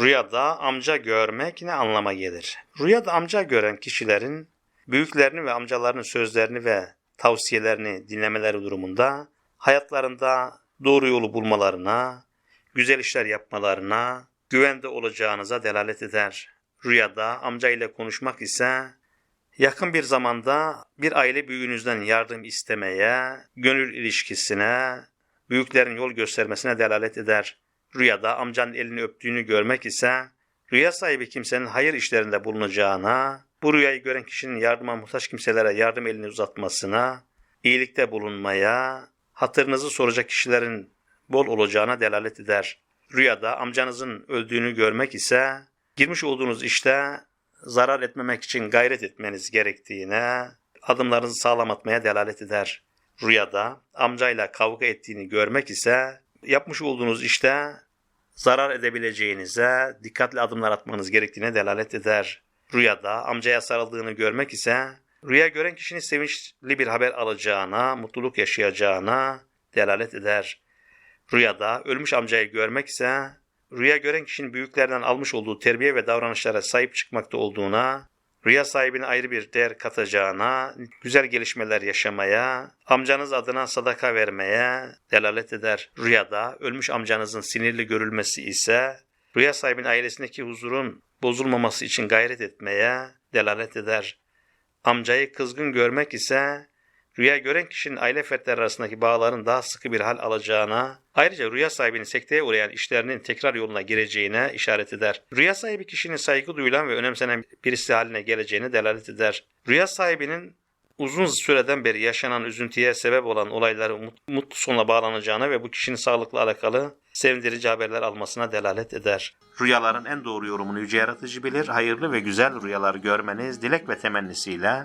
Rüyada amca görmek ne anlama gelir? Rüyada amca gören kişilerin büyüklerini ve amcalarının sözlerini ve tavsiyelerini dinlemeleri durumunda hayatlarında doğru yolu bulmalarına, güzel işler yapmalarına, güvende olacağınıza delalet eder. Rüyada amca ile konuşmak ise yakın bir zamanda bir aile büyüğünüzden yardım istemeye, gönül ilişkisine, büyüklerin yol göstermesine delalet eder. Rüyada amcanın elini öptüğünü görmek ise rüya sahibi kimsenin hayır işlerinde bulunacağına, bu rüyayı gören kişinin yardıma muhtaç kimselere yardım elini uzatmasına, iyilikte bulunmaya, hatırınızı soracak kişilerin bol olacağına delalet eder. Rüyada amcanızın öldüğünü görmek ise girmiş olduğunuz işte zarar etmemek için gayret etmeniz gerektiğine, adımlarınızı sağlam atmaya delalet eder. Rüyada amcayla kavga ettiğini görmek ise yapmış olduğunuz işte zarar edebileceğinize, dikkatli adımlar atmanız gerektiğine delalet eder. Rüyada amcaya sarıldığını görmek ise rüya gören kişinin sevinçli bir haber alacağına, mutluluk yaşayacağına delalet eder. Rüyada ölmüş amcayı görmek ise rüya gören kişinin büyüklerden almış olduğu terbiye ve davranışlara sahip çıkmakta olduğuna, rüya sahibine ayrı bir değer katacağına, güzel gelişmeler yaşamaya, amcanız adına sadaka vermeye delalet eder. Rüyada ölmüş amcanızın sinirli görülmesi ise rüya sahibinin ailesindeki huzurun bozulmaması için gayret etmeye delalet eder. Amcayı kızgın görmek ise rüya gören kişinin aile fertleri arasındaki bağların daha sıkı bir hal alacağına, ayrıca rüya sahibinin sekteye uğrayan işlerinin tekrar yoluna gireceğine işaret eder. Rüya sahibi kişinin saygı duyulan ve önemsenen birisi haline geleceğine delalet eder. Rüya sahibinin uzun süreden beri yaşanan üzüntüye sebep olan olayları mut- mutlu sonla bağlanacağına ve bu kişinin sağlıkla alakalı sevindirici haberler almasına delalet eder. Rüyaların en doğru yorumunu Yüce Yaratıcı bilir. Hayırlı ve güzel rüyalar görmeniz dilek ve temennisiyle